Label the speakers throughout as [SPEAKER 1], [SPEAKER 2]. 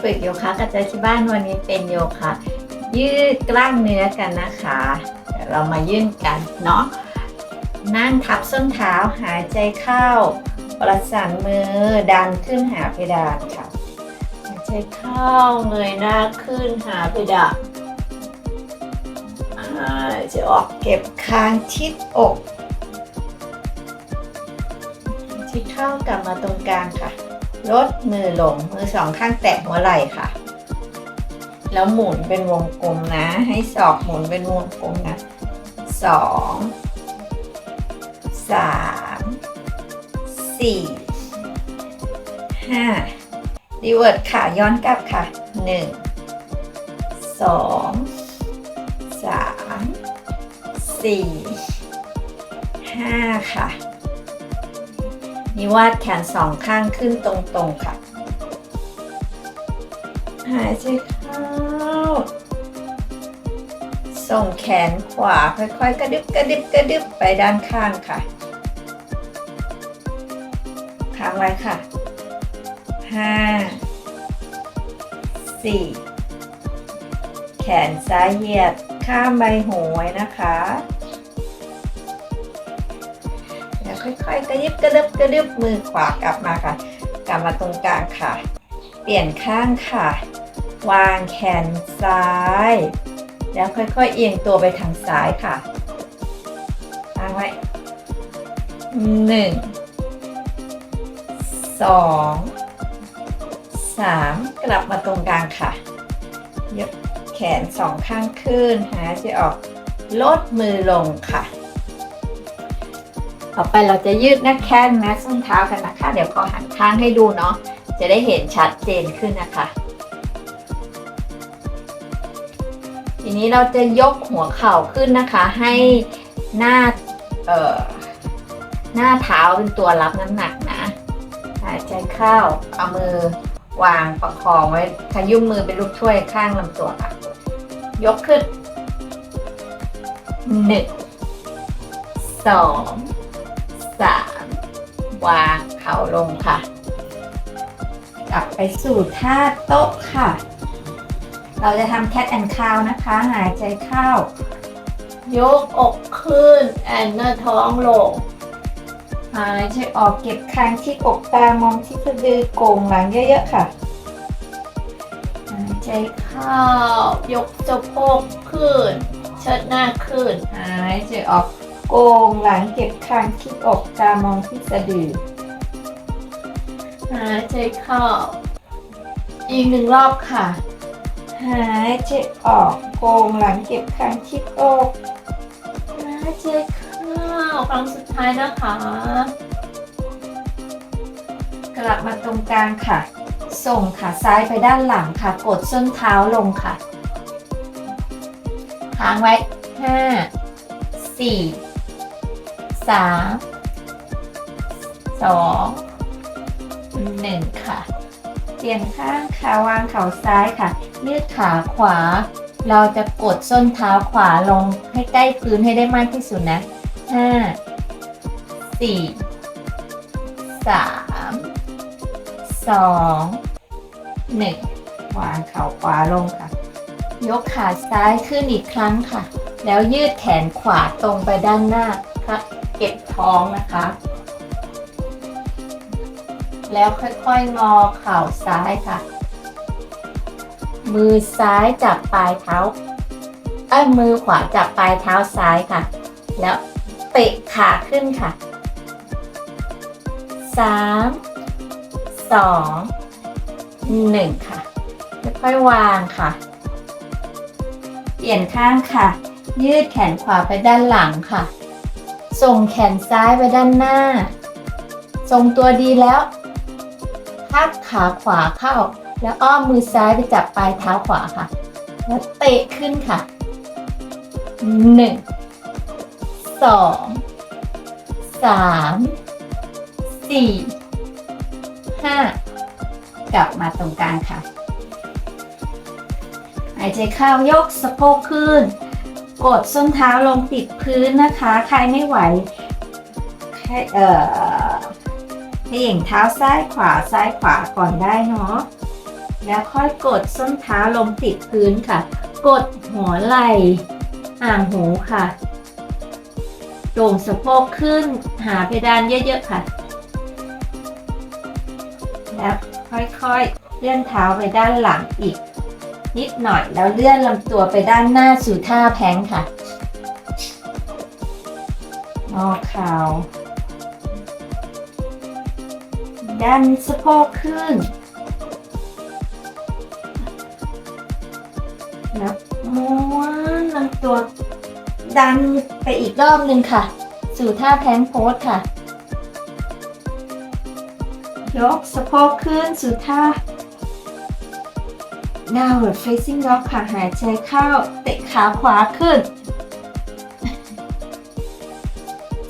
[SPEAKER 1] ฝึกโยคะกับใจที่บ้านวันนี้เป็นโยคะยืดกล้ามเนื้อกันนะคะเดี๋ยวเรามายื่นกันเนาะนั่งทับส้นเท้าหายใจเข้า ประสานมือดันขึ้นหาเพดานค่ะหายใจเข้าเงยหน้าขึ้นหาเพดานหายใจออกเก็บคางชิดอกหายใจเข้ากลับมาตรงกลางค่ะ ลดมือลง มือสองข้างแตะหัวไหล่ค่ะ แล้วหมุนเป็นวงกลมนะ ให้ศอกหมุนเป็นวงกลมนะสองสามสี่ห้ารีเวิร์ดค่ะ ย้อนกลับค่ะหนึ่งสองสามสี่ห้าค่ะ นี่วาดแขนสองข้างขึ้นตรงๆค่ะ หายใจเข้า ส่งแขนขวาค่อยๆ กระดึบกระดึบกระดึบไปด้านข้างค่ะค้างไว้ค่ะ ห้า สี่ แขนซ้ายเหยียดข้ามใบหูไว้นะคะ แล้วค่อยๆกระยิบกระดึบกระดึบมือขวากลับมาค่ะ กลับมาตรงกลางค่ะ เปลี่ยนข้างค่ะ วางแขนซ้าย แล้วค่อยๆเอียงตัวไปทางซ้ายค่ะวางไว้หนึ่งสองสามกลับมาตรงกลางค่ะยกแขนสองข้างขึ้นหายใจออกลดมือลงค่ะ ต่อไปเราจะยืดหน้าแข้งนะส้นเท้ากันนะคะ เดี๋ยวขอหันข้างให้ดูเนาะ จะได้เห็นชัดเจนขึ้นนะคะ ทีนี้เราจะยกหัวเข่าขึ้นนะคะ ให้หน้าเอ่อหน้าเท้าเป็นตัวรับน้ำหนักนะหายใจเข้า เอามือวางประคองไว้ขยุ้มมือเป็นลูกช่วยข้างลำตัวค่ะ ยกขึ้นหนึ่งสอง สามวางเข่าลงค่ะ กลับไปสู่ท่าโต๊ะค่ะ เราจะทำแคทแอนคาวนะคะ หายใจเข้ายกอกขึ้น แอนหน้าท้องลง หายใจออกเก็บคางที่อกตามองที่สะดือโก่งหลังเยอะๆค่ะ หายใจเข้า ยกสะโพกขึ้น เชิดหน้าขึ้น หายใจออก โก่งหลังเก็บคางที่อกตามองที่สะดือหายใจเข้า อีกหนึ่งรอบค่ะ หายใจออกโกงหลังเก็บคางที่อกหายใจเข้าครั้งสุดท้ายนะคะ กลับมาตรงกลางค่ะ ส่งขาซ้ายไปด้านหลังค่ะ กดส้นเท้าลงค่ะค้างไว้ห้าสี่ สามสองหนึ่งค่ะเปลี่ยนข้างขาวางเข่าซ้ายค่ะยืดขาขวา เราจะกดส้นเท้าขวาลงให้ใกล้พื้นให้ได้มากที่สุดนะห้าสี่สามสองหนึ่งวางเข่าขวาลงค่ะ ยกขาซ้ายขึ้นอีกครั้งค่ะ แล้วยืดแขนขวาตรงไปด้านหน้าค่ะ เก็บท้องนะคะ แล้วค่อยๆงอเข่าซ้ายค่ะ มือซ้ายจับปลายเท้าเอ้มือขวาจับปลายเท้าซ้ายค่ะ แล้วเตะขาขึ้นค่ะสามสองหนึ่งค่ะค่อยๆวางค่ะ เปลี่ยนข้างค่ะ ยืดแขนขวาไปด้านหลังค่ะ ส่งแขนซ้ายไปด้านหน้า ทรงตัวดีแล้วพักขาขวาเข้า แล้วอ้อมมือซ้ายไปจับปลายเท้าขวาค่ะ แล้วเตะขึ้นค่ะหนึ่งสองสามสี่ห้ากลับมาตรงกลางค่ะ หายใจเข้ายกสะโพกขึ้น กดส้นเท้าลงติดพื้นนะคะ ใครไม่ไหวแค่เอ่อให้เหย่งเท้าซ้ายขวาซ้ายขวาก่อนได้เนาะ แล้วค่อยกดส้นเท้าลงติดพื้นค่ะ กดหัวไหล่อ่างหูค่ะโด่งสะโพกขึ้นหาเพดานเยอะๆค่ะ แล้วค่อยๆเลื่อนเท้าไปด้านหลังอีก นิดหน่อยแล้วเลื่อนลำตัวไปด้านหน้าสู่ท่าแพงค่ะงอเข่าดันสะโพกขึ้นแล้วม้วนลำตัวดันไปอีกรอบหนึ่งค่ะ สู่ท่าแพงโพสค่ะ ยกสะโพกขึ้นสู่ท่า downward facing dog ค่ะ หายใจเข้า เตะขาขวาขึ้น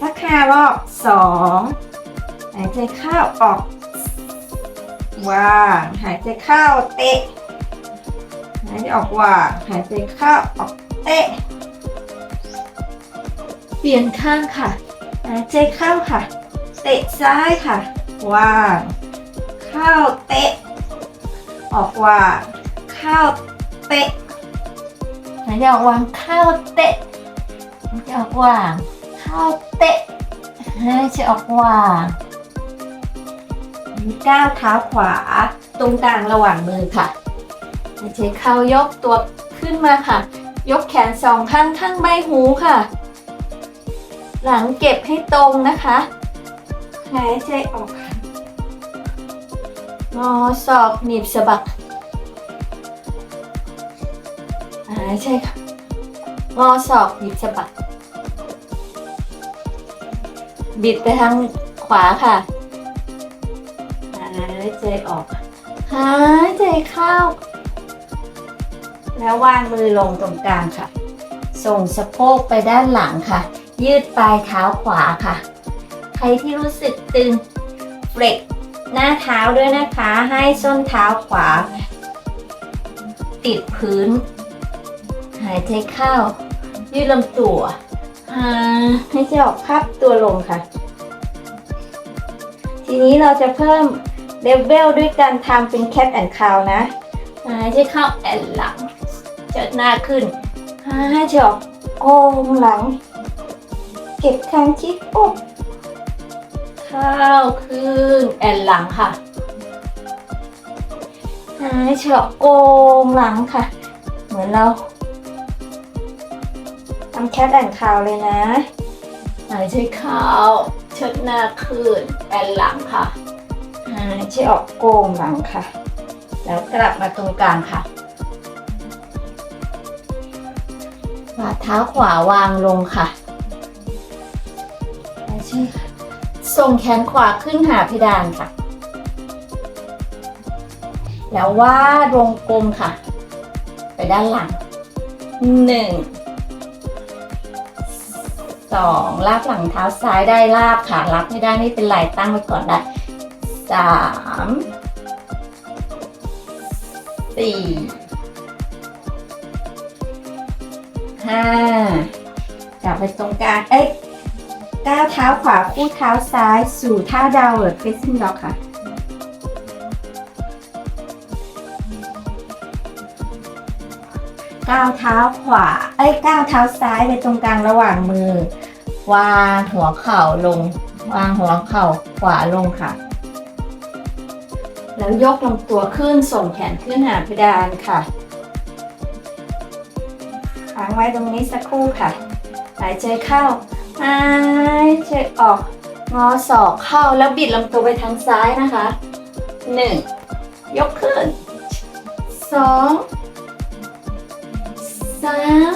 [SPEAKER 1] สักห้ารอบสองหายใจเข้าออกว่างหายใจเข้าเตะ หายใจออกว่างหายใจเข้าออกเตะ เปลี่ยนข้างค่ะ หายใจเข้าค่ะ เตะซ้ายค่ะว่างเข้าเตะ ออกว่าง ข้าเตะหายใจออกวางเข้าเตะหายใจออกวางเข้าเตะหายใจออกวางก้าวเท้าขวาตรงกลางระหว่างมือค่ะหายใจเข้ายกตัวขึ้นมาค่ะ ยกแขนสองข้างข้างใบหูค่ะ หลังเก็บให้ตรงนะคะหายใจออกค่ะงอศอกหนีบสะบัก ใจค่ะ งอศอกหนีบสะบักบิดไปทางขวาค่ะ หายใจออก หายใจเข้า แล้ววางมือลงตรงกลางค่ะ ส่งสะโพกไปด้านหลังค่ะ ยืดปลายเท้าขวาค่ะ ใครที่รู้สึกตึงเฟลกหน้าเท้าด้วยนะคะ ให้ส้นเท้าขวา ติดพื้นายใจเข้า ยืดลำตัวให้ใจออกพับตัวลงค่ะ ทีนี้เราจะเพิ่มเลเวลด้วยการทำเป็นแคทแอนด์คาวนะหายใจเข้าแอนหลังจดหน้าขึ้นหายใจออกโกงหลัง เก็บคางชิดอกเข้าขึ้นแอนหลังค่ะหายใจออกโกงหลังค่ะ เหมือนเรา ทำแคทแอนด์คาวเลยนะ หายใจเข้าเชิดหน้าขึ้นแอนหลังค่ะ หายใจออกโกงหลังค่ะ แล้วกลับมาตรงกลางค่ะฝ่าเท้าขวาวางลงค่ะหายใจค่ะส่งแขนขวาขึ้นหาเพดานค่ะ แล้ววาดวงกลมค่ะ ไปด้านหลังหนึ่ง สองลากหลังเท้าซ้ายได้ลากขารับไม่ได้ไม่เป็นไรตั้งไว้ก่อนได้สามสี่ห้ากลับไปตรงกลางเอ้ยก้าวเท้าขวาคู่เท้าซ้ายสู่ท่าดาวเวิร์ดเฟซซิ่งด็อกค่ะ ก้าวเท้าขวาเอ้ยก้าวเท้าซ้ายไปตรงกลางระหว่างมือ วางหัวเข่าลง วางหัวเข่าขวาลงค่ะ แล้วยกลำตัวขึ้นส่งแขนขึ้นหาเพดานค่ะค้างไว้ตรงนี้สักครู่ค่ะ หายใจเข้าหายใจออก งอศอกเข้าแล้วบิดลำตัวไปทางซ้ายนะคะหนึ่งยกขึ้นสอง สาม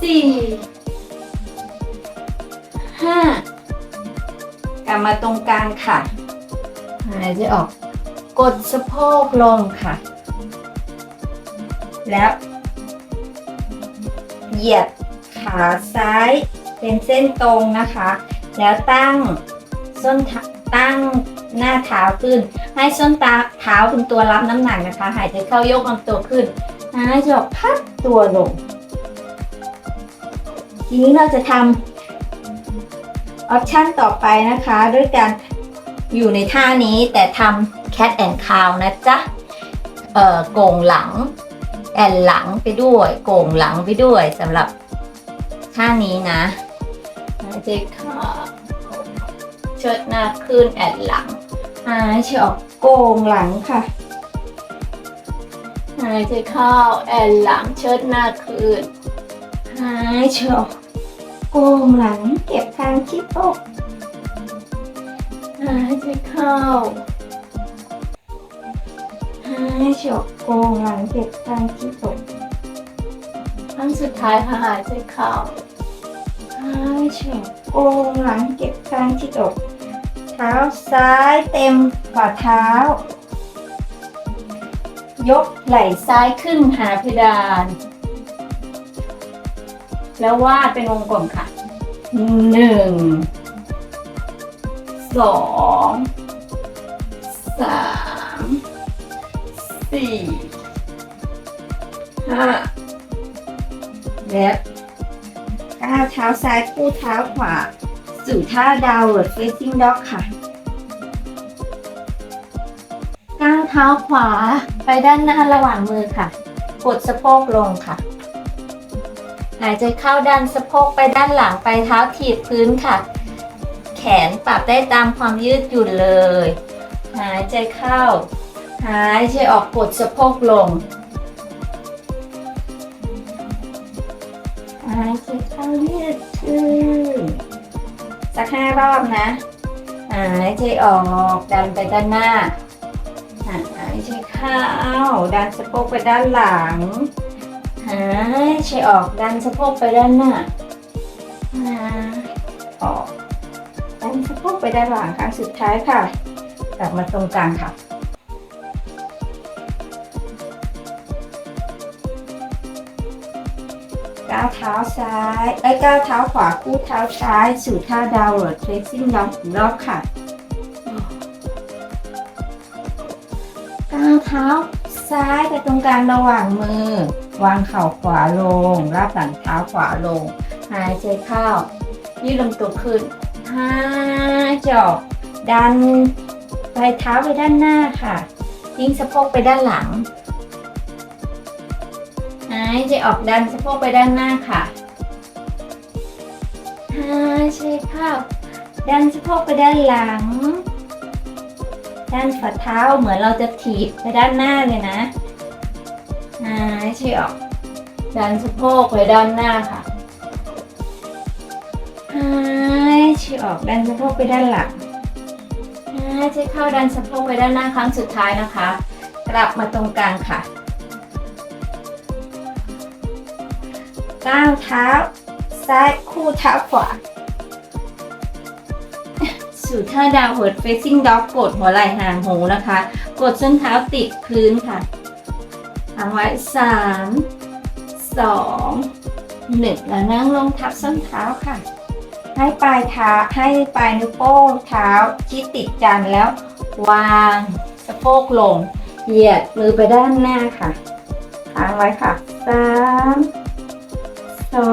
[SPEAKER 1] สี่ห้ากลับมาตรงกลางค่ะ หายใจออก กดสะโพกลงค่ะ แล้วเหยียดขาซ้ายเป็นเส้นตรงนะคะ แล้วตั้งส้นตั้งหน้าเท้าขึ้น ให้ส้นตาเท้าเป็นตัวรับน้ำหนักนะคะ หายใจเข้ายกลำตัวขึ้น หายจออกพับตัวลง ทีนี้เราจะทำออปชั่นต่อไปนะคะ ด้วยการอยู่ในท่านี้แต่ทำ cat and cow นะจ๊ะ เอ่อโก่งหลัง แอนหลังไปด้วย โก่งหลังไปด้วยสำหรับท่านี้นะหายใจเข้าเชิดหน้าขึ้นแอนหลังหายใจออกโก่งหลังค่ะ หายใจเข้าแอนหลังเชิดหน้าขึ้นหายใจออกโกงหลังเก็บคางชิดอกหายใจเข้าหายใจออกโกงหลังเก็บทางที่ตกครั้งสุดท้ายค่ะหายใจเข้าหายใจออกโกงหลังเก็บทางที่ตกเท้าซ้ายเต็มฝ่าเท้า ยกไหล่ซ้ายขึ้นหาเพดาน แล้ววาดเป็นวงกลมค่ะหนึ่งสองสามสี่ห้าและก้าวเท้าซ้ายคู่เท้าขวา สู่ท่าดาวเวิร์ดเฟซซิ่งด็อกค่ะก้าวเท้าขวา ไปด้านหน้าระหว่างมือค่ะ กดสะโพกลงค่ะ หายใจเข้าดันสะโพกไปด้านหลังไปเท้าถีบพื้นค่ะ แขนปรับได้ตามความยืดหยุ่นเลย หายใจเข้า หายใจออกกดสะโพกลง หายใจเข้ายืดขึ้นสักห้ารอบนะ หายใจออกดันไปด้านหน้า หายใจเข้า ดันสะโพกไปด้านหลัง หายใจออก ดันสะโพกไปด้านหน้าหายออก ดันสะโพกไปด้านหลังครั้งสุดท้ายค่ะ กลับมาตรงกลางค่ะก้าวเท้าซ้ายไอ้ก้าวเท้าขวาคู่เท้าซ้าย สู่ท่าดาวเวิร์ดเทรซิ่งดอกรอบค่ะ เท้าซ้ายไปตรงกลางระหว่างมือ วางเข่าขวาลง รับหลังเท้าขวาลง หายใจเข้า ยืดลำตัวขึ้นหายจออกดันปลายเท้าไปด้านหน้าค่ะ ทิ้งสะโพกไปด้านหลัง หายใจออกดันสะโพกไปด้านหน้าค่ะหายใจเข้า ดันสะโพกไปด้านหลัง ด้านฝ่าเท้าเหมือนเราจะถีบไปด้านหน้าเลยนะหายใจออกดันสะโพกไปด้านหน้าค่ะหายใจออกดันสะโพกไปด้านหลังหายใจเข้าดันสะโพกไปด้านหน้าครั้งสุดท้ายนะคะ กลับมาตรงกลางค่ะก้าวเท้า ซ้ายคู่เท้าขวา สู่ท่าดาวเวิร์ดเฟซซิ่งด็อกกดหัวไหล่ห่างหูนะคะ กดส้นเท้าติดพื้นค่ะทำไว้สามสองหนึ่งแล้วนั่งลงทับส้นเท้าค่ะ ให้ปลายเท้าให้ปลายนิ้วโป้งเท้าชิดติดกันแล้ว วางสะโพกลง เหยียดมือไปด้านหน้าค่ะค้างไว้ค่ะสามสอ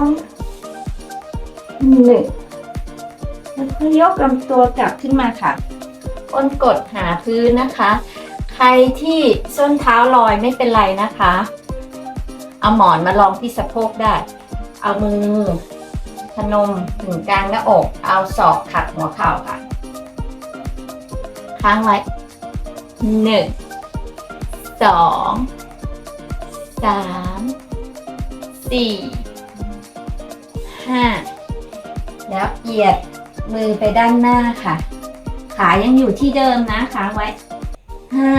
[SPEAKER 1] งหนึ่ง แล้วก็ยกลำตัวกลับขึ้นมาค่ะก้นกดหาพื้นนะคะ ใครที่ส้นเท้าลอยไม่เป็นไรนะคะ เอาหมอนมาลองที่สะโพกได้ เอามือพนมถึงกลางหน้าอก เอาศอกขัดหัวเข่าค่ะ ค้างไว้หนึ่งสองสามสี่ห้าแล้วเหยียด มือไปด้านหน้าค่ะ ขายังอยู่ที่เดิมนะค้างไว้ห้า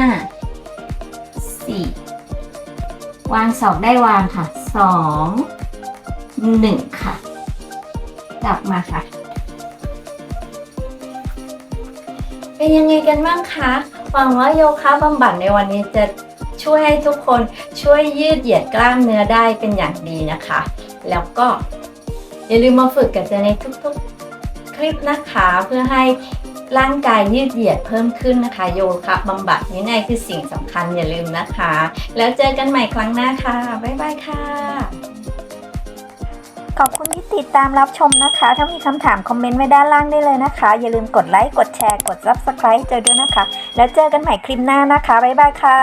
[SPEAKER 1] สี่วางศอกได้วางค่ะสองหนึ่งค่ะ กลับมาค่ะ เป็นยังไงกันบ้างคะหวังว่าโยคะบำบัดในวันนี้จะช่วยให้ทุกคนช่วยยืดเหยียดกล้ามเนื้อได้เป็นอย่างดีนะคะ แล้วก็อย่าลืมมาฝึกกันในทุกๆ คลิปนะคะเพื่อให้ร่างกายยืดเหยียดเพิ่มขึ้นนะคะ โยคะบำบัดวินัยคือสิ่งสำคัญอย่าลืมนะคะ แล้วเจอกันใหม่ครั้งหน้าค่ะ บ๊ายบายค่ะ
[SPEAKER 2] ขอบคุณที่ติดตามรับชมนะคะ ถ้ามีคำถามคอมเมนต์ไว้ด้านล่างได้เลยนะคะ อย่าลืมกดไลค์ กดแชร์ กด Subscribe เจอด้วยนะคะ แล้วเจอกันใหม่คลิปหน้านะคะ บ๊ายบายค่ะ